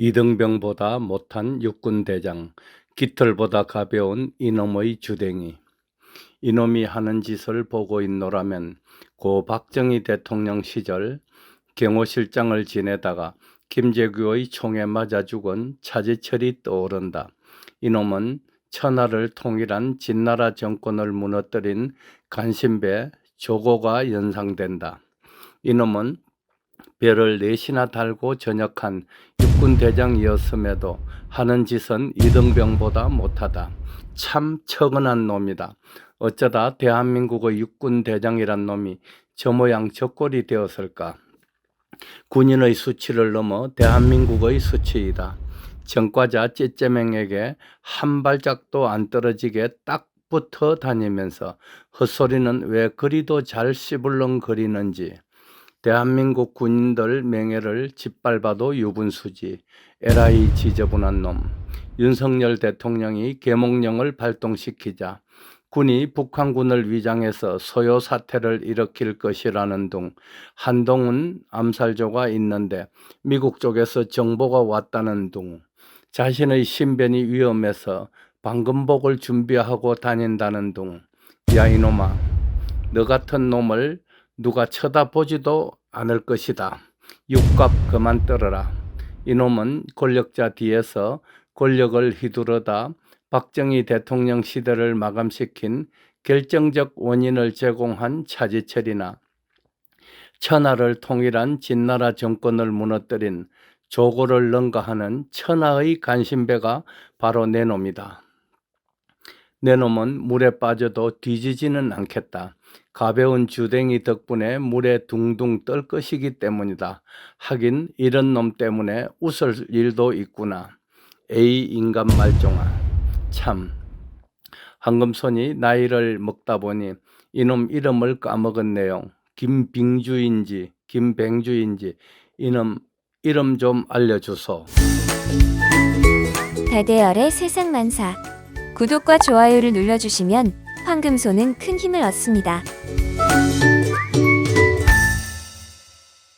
이등병보다 못한 육군대장, 깃털보다 가벼운 이놈의 주댕이. 이놈이 하는 짓을 보고 있노라면 고 박정희 대통령 시절 경호실장을 지내다가 김재규의 총에 맞아 죽은 차지철이 떠오른다. 이놈은 천하를 통일한 진나라 정권을 무너뜨린 간신배 조고가 연상된다. 이놈은 별을 넷이나 달고 전역한 육군 대장이었음에도 하는 짓은 이등병보다 못하다. 참 처근한 놈이다. 어쩌다 대한민국의 육군 대장이란 놈이 저 모양 저 꼴이 되었을까? 군인의 수치를 넘어 대한민국의 수치이다. 정과자 째째맹에게 한 발짝도 안 떨어지게 딱 붙어 다니면서 헛소리는 왜 그리도 잘 씹을렁거리는지 대한민국 군인들 명예를 짓밟아도 유분수지. 에라이 지저분한 놈. 윤석열 대통령이 계몽령을 발동시키자 군이 북한군을 위장해서 소요 사태를 일으킬 것이라는 둥. 한동훈 암살조가 있는데 미국 쪽에서 정보가 왔다는 둥. 자신의 신변이 위험해서 방금복을 준비하고 다닌다는 둥. 야 이놈아. 너 같은 놈을 누가 쳐다보지도 않을 것이다. 육갑 그만 떨어라. 이놈은 권력자 뒤에서 권력을 휘두르다 박정희 대통령 시대를 마감시킨 결정적 원인을 제공한 차지철이나 천하를 통일한 진나라 정권을 무너뜨린 조고를 능가하는 천하의 간신배가 바로 내 놈이다. 내 놈은 물에 빠져도 뒤지지는 않겠다. 가벼운 주댕이 덕분에 물에 둥둥 뜰 것이기 때문이다. 하긴 이런 놈 때문에 웃을 일도 있구나. 에이 인간 말종아. 참. 황금손이 나이를 먹다 보니 이놈 이름을 까먹었네요. 김빙주인지 김뱅주인지 이놈 이름 좀 알려주소. 다대열의 세상만사 구독과 좋아요를 눌러주시면 황금소는 큰 힘을 얻습니다.